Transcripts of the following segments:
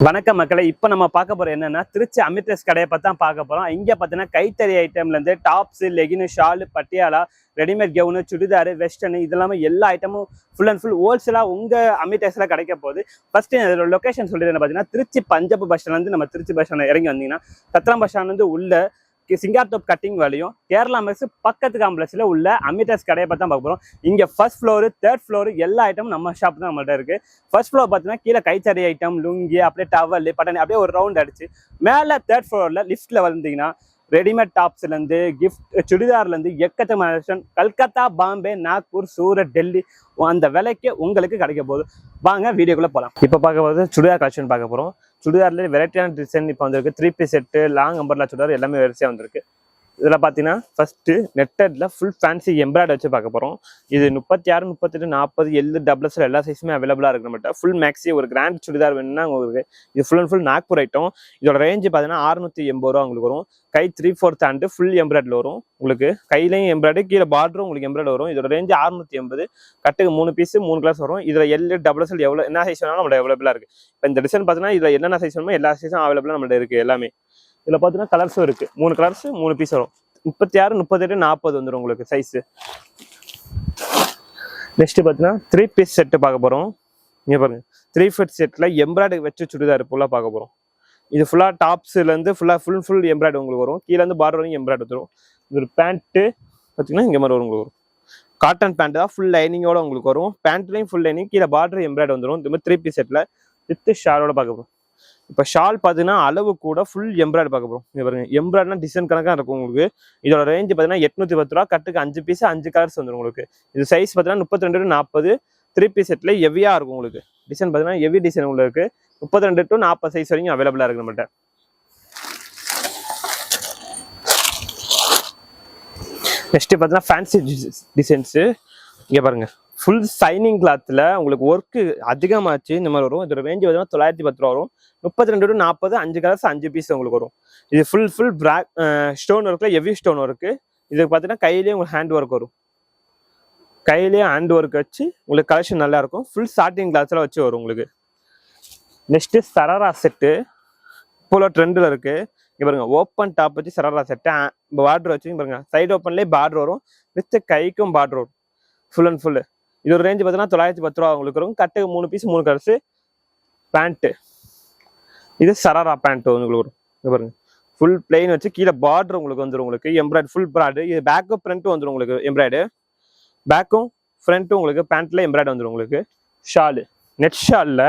வணக்கம் மக்களை. இப்போ நம்ம பார்க்க போகிறோம் என்னன்னா திருச்சி அமிர்தஸ் கடையை பற்றி தான் பார்க்க போகிறோம் இங்கே பார்த்தீங்கன்னா கைத்தறி ஐட்டம்லேருந்து tops leggings shawl Patiala readymade gown churidar western இதெல்லாமே எல்லா ஐட்டமும் ஃபுல் அண்ட் ஃபுல் ஹோல்சேலாக உங்கள் அமிர்தஸில் கிடைக்க போகுது. ஃபர்ஸ்ட் இதோட லொக்கேஷன் சொல்லிடுறேன் பார்த்தீங்கன்னா திருச்சி பஞ்சப் பஸ் நம்ம திருச்சி பஸ் ஸ்டாண்ட் இறங்கி வந்தீங்கன்னா சத்திரம் பஸ் ஸ்டாண்ட்லேருந்து உள்ளே உள்ள சிங்கார்தோப் கட்டிங் வேலையும் கேரளா மெஸ் பக்கத்து காம்ப்ளெக்ஸில் உள்ள அமிதாஸ் கடையை பார்த்து தான் பார்க்க போகிறோம் இங்க ஃபர்ஸ்ட் ஃப்ளோரு தேர்ட் ஃப்ளோரு எல்லா ஐட்டமும் நம்ம ஷாப் தான் நம்மள்ட்ட இருக்கு. ஃபர்ஸ்ட் ஃப்ளோர் பார்த்தீங்கன்னா கீழே கைத்தறி ஐட்டம் லுங்கி அப்படியே டவல் பட்டனி அப்படியே ஒரு ரவுண்ட் அடிச்சு மேலே தேர்ட் ஃப்ளோரில் லிஃப்ட்டில் வந்தீங்கன்னா ரெடிமேட் டாப்ஸ்லேருந்து கிஃப்ட் சுடிதார்லேருந்து எக்கச்சக்க கல்கத்தா பாம்பே நாக்பூர் சூரத் டெல்லி அந்த விலைக்கு உங்களுக்கு கிடைக்க போகுது. வாங்க வீடியோக்குள்ளே போகலாம் இப்போ பார்க்க போகிறது சுடிதார் கலெக்ஷன் பார்க்க போகிறோம் சுடிதார்லேயே வெரைட்டியான டிசைன் இப்போ வந்திருக்கு. Three piece set long umbrella chudidar எல்லாமே வரிசையாக வந்திருக்கு. இதில் பார்த்தீங்கன்னா ஃபஸ்ட்டு நெட்டடில் ஃபுல் ஃபேன்சி எம்ப்ராய்டு வச்சு பார்க்க போகிறோம் இது முப்பத்தி ஆறு முப்பத்தெட்டு நாற்பது எல்லு டபுள்ஸில் எல்லா சைஸுமே அவைலபிளாக இருக்கு நம்மகிட்ட ஃபுல் மேக்ஸி ஒரு கிராண்ட் சுடிதார் வேணும்னா உங்களுக்கு இது full and full Nagpur item இதோட ரேஞ்சு பார்த்தீங்கன்னா அறுநூற்றி எண்பது ரூபா உங்களுக்கு வரும். கை த்ரீ ஃபோர்த் ஹேண்டு ஃபுல் எம்ப்ராய்டில் வரும். உங்களுக்கு கையிலையும் எம்ப்ராய்டு கீழே பார்டரும் உங்களுக்கு எம்ப்ராய்டு வரும். இதோட ரேஞ்சு அறுநூற்றி எண்பது. கட்டுக்கு மூணு பீஸ் மூணு கிளாஸ் வரும். இதில் எல்லு டபுள்ஸில் எவ்வளோ என்ன சைஸ் வேணாலும் நம்மளோட அவைலபிளாக இருக்குது இப்போ இந்த டிசைன் பார்த்தீங்கன்னா இதில் என்னென்ன சைஸ் வேணுமோ எல்லா சைஸும் அவைலபிளாக நம்மள்ட்ட இருக்குது எல்லாமே. இதில் பார்த்தீங்கன்னா கலர்ஸும் இருக்குது மூணு கலர்ஸ் மூணு பீஸ் வரும். முப்பத்தி ஆறு முப்பத்தெட்டு நாற்பது வந்துடும் உங்களுக்கு சைஸு நெக்ஸ்ட்டு பார்த்தீங்கன்னா த்ரீ பீஸ் செட்டு பார்க்க போகிறோம் இங்கே பாருங்கள் த்ரீ ஃபீட் செட்டில் எம்ப்ராய்டரி வச்சு சுடிதார் ஃபுல்லாக பார்க்க போகிறோம் இது ஃபுல்லாக டாப்ஸ்லேருந்து ஃபுல்லாக ஃபுல் ஃபுல் எம்ப்ராய்டு உங்களுக்கு வரும். கீழே இருந்து பார்டர் வரைக்கும் எம்ப்ராய்டு வரும் இது ஒரு பேண்ட்டு பார்த்தீங்கன்னா இங்கே மாதிரி வரும் உங்களுக்கு வரும். காட்டன் பேண்ட் தான் ஃபுல் லைனிங்கோட உங்களுக்கு வரும். பேண்ட்லையும் ஃபுல் லைனிங் கீழே பார்டர் எம்ப்ராய்டு வந்துடும் இந்த மாதிரி த்ரீ பீஸ் செட்டில் வித் ஷாலோட பார்க்க போகிறோம் இப்போ ஷால் பார்த்தீங்கன்னா அளவு கூட ஃபுல் எம்ப்ராய்டு பார்க்க போகிறோம் இங்க பாருங்க எம்ப்ராய்டர்னா டிசைன் கணக்காக இருக்கும் உங்களுக்கு. இதோட ரேஞ்ச் பார்த்தீங்கன்னா எட்நூத்தி பத்து ரூபா கட்டுக்கு அஞ்சு பீஸ் அஞ்சு கலர்ஸ் வந்துடும் உங்களுக்கு. இது சைஸ் பார்த்தீங்கன்னா முப்பத்தி ரெண்டு டு நாற்பது த்ரீ பீஸ் செட்டில் ஹெவியாக இருக்கும் உங்களுக்கு. டிசைன் பார்த்தீங்கன்னா ஹெவி டிசைன் உங்களுக்கு முப்பத்தி ரெண்டு டு நாற்பது சைஸ் வரைக்கும் அவைலபிளாக இருக்கு நம்மள்ட்ட. நெக்ஸ்ட்டு பார்த்தீங்கன்னா ஃபேன்சி டிசைன்ஸு இங்கே பாருங்க. ஃபுல் சைனிங் கிளாத்தில் உங்களுக்கு ஒர்க்கு அதிகமாச்சு. இந்த மாதிரி வரும். இதோட ரேஞ்சு பார்த்தீங்கன்னா தொள்ளாயிரத்தி பத்து ரூபா வரும். முப்பத்தி ரெண்டு டு நாற்பது அஞ்சு கலர்ஸ் அஞ்சு பீஸ் உங்களுக்கு வரும். இது ஃபுல் ஃபுல் பிளாக் ஸ்டோன் ஒர்க்கில் ஹெவி ஸ்டோன் ஒர்க்கு இதுக்கு பார்த்தீங்கன்னா கையிலேயே உங்களுக்கு ஹேண்ட் ஒர்க் வரும். கையிலேயே ஹேண்ட் ஒர்க் வச்சு உங்களுக்கு கலெக்ஷன் நல்லாயிருக்கும் ஃபுல் ஸ்டார்டிங் கிளாஸில் வச்சு வரும் உங்களுக்கு. நெக்ஸ்ட்டு சரரா செட்டு இப்போல ட்ரெண்டில் இருக்குது இங்கே பாருங்க ஓப்பன் டாப் வச்சு சரரா செட்டு பார்டர் வச்சு பாருங்கள் பாருங்க சைடு ஓப்பன்லேயே பார்டர் வரும். வித் கைக்கும் பார்டர் வரும். ஃபுல் அண்ட் ஃபுல்லு இது ஒரு ரேஞ்ச் பார்த்தீங்கன்னா தொள்ளாயிரத்தி பத்து ரூபா உங்களுக்கு கட்டு மூணு பீஸ் மூணு கலர்ஸு பேண்ட்டு இது சராரா பேண்ட் உங்களுக்கு வரும். இங்கே பாருங்க. ஃபுல் பிளெயின் வச்சு கீழே பார்டர் உங்களுக்கு வந்துடும் உங்களுக்கு. எம்ப்ராய்டு ஃபுல் ப்ராய்டு இது பேக்கும் ஃப்ரண்ட்டும் வந்துடும் உங்களுக்கு எம்ப்ராய்டு பேக்கும் ஃப்ரண்ட்டும் உங்களுக்கு பேண்ட்டில் எம்ப்ராய்டு வந்துடும் உங்களுக்கு. ஷாலு நெட் ஷாலில்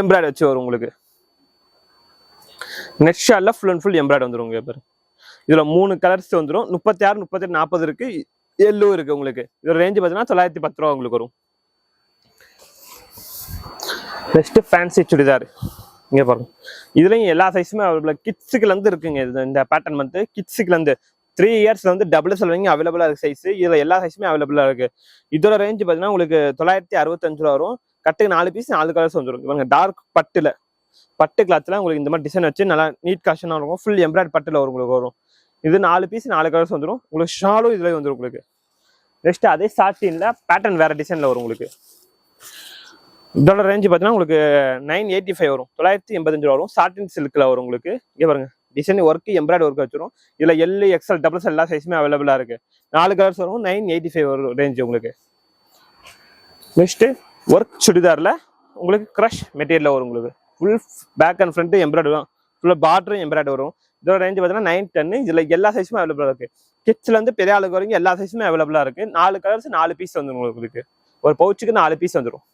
எம்ப்ராய்டு வச்சு வரும் உங்களுக்கு. நெட் ஷாலில் ஃபுல் அண்ட் ஃபுல் எம்ப்ராய்டு வந்துடும் உங்களுக்கு இதில் மூணு கலர்ஸ் வந்துடும் முப்பத்தி ஆறு முப்பத்தெட்டு நாற்பது இருக்குது எல்லோ இருக்கு உங்களுக்கு. இதோட ரேஞ்சு பார்த்தீங்கன்னா தொள்ளாயிரத்தி பத்து ரூபா உங்களுக்கு வரும். Next fancy churidar. இங்கே பாருங்க. இதுலேயும் எல்லா சைஸுமே அவைலபிள் கிட்ஸுக்குலேருந்து இருக்குங்க. இது இந்த பேட்டர்ன் வந்து கிட்ஸுக்குலேருந்து த்ரீ இயர்ஸ்ல வந்து டபுள் எக்ஸ் வரைக்கும் இருக்குது சைஸ் இதில் எல்லா சைஸுமே அவைலபிளாக இருக்குது இதோட ரேஞ்ச் பார்த்தீங்கன்னா உங்களுக்கு தொள்ளாயிரத்தி அறுபத்தஞ்சு ரூபா வரும். கட்டுக்கு நாலு பீஸ் நாலு கலர்ஸ் வந்துடும் இவங்க டார்க் பட்டில். பட்டு கிளாத்தில் உங்களுக்கு இந்த மாதிரி டிசைன் வச்சு நல்லா நீட் காஷனாக இருக்கும். ஃபுல் எம்ப்ராய்ட் பட்டில் வரும் உங்களுக்கு வரும். இது நாலு பீஸ் நாலு கலர்ஸ் வந்துடும் உங்களுக்கு ஷாலும் இதில் வந்துடும் உங்களுக்கு. நெக்ஸ்ட் அதே சாட்டினில் பேட்டர்ன் வேறு டிசைனில் வரும் உங்களுக்கு. இதோட ரேஞ்ச் பார்த்தீங்கன்னா உங்களுக்கு நைன் எயிட்டி ஃபைவ் வரும். தொள்ளாயிரத்தி எண்பத்தஞ்சு ரூபா வரும். சாட்டின் சில்கில் வரும் உங்களுக்கு. இங்கே பாருங்க. டிசைன் ஒர்க்கு எம்ப்ராய்டரி ஒர்க் வச்சிரும். இதில் எல் எக்ஸ்எல் டபுள்ஸ் எல்லா சைஸுமே அவைலபிளாக இருக்குது நாலு கலர்ஸ் வரும். நைன் எயிட்டி ஃபைவ் வரும் ரேஞ்சு உங்களுக்கு. நெக்ஸ்ட்டு ஒர்க் சுடிதாரில் உங்களுக்கு க்ரஷ் மெட்டீரியலில் வரும் உங்களுக்கு. Full back and front embroidery வரும் ஃபுல்லாக பார்டரும் எம்ப்ராய்டரி வரும். இதோட ரேஞ்ச் பார்த்தீங்கன்னா நைன் டென்னு இதில் எல்லா சைஸுமே அவைலபிளாக இருக்கு. கிட்ஸ்லேருந்து பெரிய ஆளுக்கு வரைக்கும் எல்லா சைஸுமே அவைலபிளாக இருக்கு. நாலு கலர்ஸ் நாலு பீஸ் வந்துடும் உங்களுக்கு ஒரு பவுச்சுக்கு நாலு பீஸ் வந்துடும்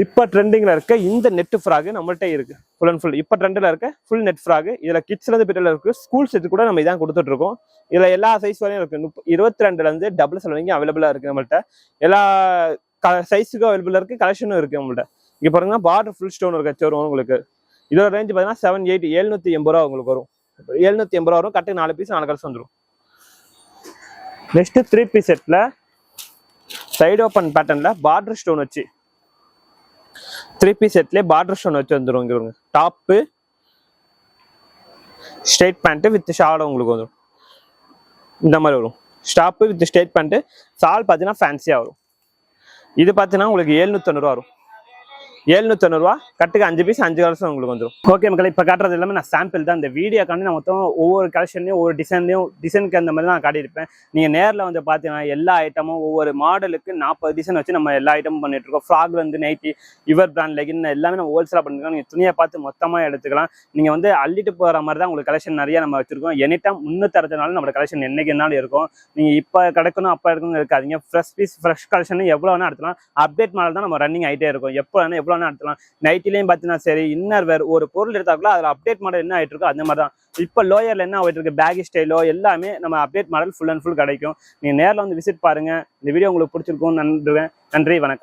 இப்போ ட்ரெண்டிங்ல இருக்க இந்த நெட் ஃப்ராக் நம்மள்ட்ட இருக்கு. ஃபுல் அண்ட் ஃபுல் இப்போ ட்ரெண்டில் இருக்க ஃபுல் நெட் ஃப்ராக் இதுல கிட்ஸ்ல இருந்து பெரிய இருக்கு. ஸ்கூல் செட் கூட நம்ம இதான் கொடுத்துட்டு இருக்கோம். இதுல எல்லா சைஸ் வரையும் இருக்கு. முப்ப இருபத்தி ரெண்டுல இருந்து டபுள் செல் வரைக்கும் அவைலபிளா இருக்கு நம்மள்ட்ட. எல்லா சைஸுக்கும் அவைலபிளா இருக்கு. கலெக்ஷனும் இருக்கு நம்மள்ட்ட. இங்க பாருங்கன்னா பார்டர் ஃபுல் ஸ்டோன் இருக்க வரும் உங்களுக்கு. இதோட ரேஞ்ச் பார்த்தீங்கன்னா செவன் எயிட் எழுநூத்தி எண்பது ரூபா உங்களுக்கு வரும். எழுநூத்தி எண்பது ரூபா வரும். கட்டு நாலு பீஸ் நாலு கலர்ஸ் வந்துடும் நெக்ஸ்ட் த்ரீ பீஸ் செட்ல சைடு ஓப்பன் பேட்டர்ன்ல பார்டர் ஸ்டோன் வச்சு த்ரீ பீஸ் செட்லேயே பார்டர் ஸ்டோன் வச்சு வந்துடும் இங்க டாப்பு ஸ்ட்ரெயிட் பேண்ட்டு வித் ஷாலும் உங்களுக்கு வந்துடும் இந்த மாதிரி வரும். Stop with straight pant shawl பார்த்தீங்கன்னா ஃபேன்சியாக வரும். இது பார்த்தீங்கன்னா உங்களுக்கு எழுநூத்தொண்ணூறுவா வரும். எழுநூத்தி தொண்ணூறுவா கட்டுக்கு அஞ்சு பீஸ் அஞ்சு கலர்ஸ் உங்களுக்கு வந்துடும் ஓகே மக்கள் இப்போ காட்டுறது எல்லாமே நான் சாம்பிள் தான். இந்த வீடியோக்காண்டி நான் மொத்தம் ஒவ்வொரு கலெக்ஷன்லையும் ஒவ்வொரு டிசைன்லையும் டிசைனுக்கு அந்த மாதிரி நான் காட்டியிருப்பேன். நீங்கள் நேரில் வந்து பார்த்தீங்கன்னா எல்லா ஐட்டமும் ஒவ்வொரு மாடலுக்கு நாற்பது டிசைன் வச்சு நம்ம எல்லா ஐட்டமும் பண்ணிட்டு இருக்கோம். ஃப்ராக்ல இருந்து நைட்டி யுவர் பிராண்ட் லெகின் எல்லாமே நம்ம ஹோல்சேலாக பண்ணிருக்கோம். நீங்கள் துணியை பார்த்து மொத்தமாக எடுத்துக்கலாம். நீங்கள் வந்து அள்ளிட்டு போகிற மாதிரி தான் உங்களுக்கு கலெக்ஷன் நிறைய நம்ம வச்சிருக்கோம். எனி டைம் முன்னூற்றி அறுபது நம்மளோட கலெக்ஷன் என்னைக்குனாலும் இருக்கும். நீங்கள் இப்போ கிடைக்கணும் அப்போ எடுக்கணும் இருக்காதிங்க. ஃப்ரெஷ் பீஸ் ஃப்ரெஷ் கலெக்ஷன் எவ்வளோ வேணால் எடுத்துக்கலாம். அப்டேட் மாடல் தான் நம்ம ரன்னிங் ஆகிட்டே இருக்கும். எப்போ வேணால் எவ்வளோ வேணா நடத்தலாம். நைட்லேயும் பார்த்தீங்கன்னா சரி இன்னர் வேர் ஒரு பொருள் எடுத்தாக்குள்ள அதில் அப்டேட் மாடல் என்ன ஆகிட்டு இருக்கோ அந்த மாதிரி தான் இப்போ லோயரில் என்ன ஆகிட்டு இருக்கு? பேகி ஸ்டைலோ எல்லாமே நம்ம update model full and full கிடைக்கும். நீங்கள் நேரில் வந்து விசிட் பாருங்க. இந்த வீடியோ உங்களுக்கு பிடிச்சிருக்கும் நன்றி நன்றி வணக்கம்.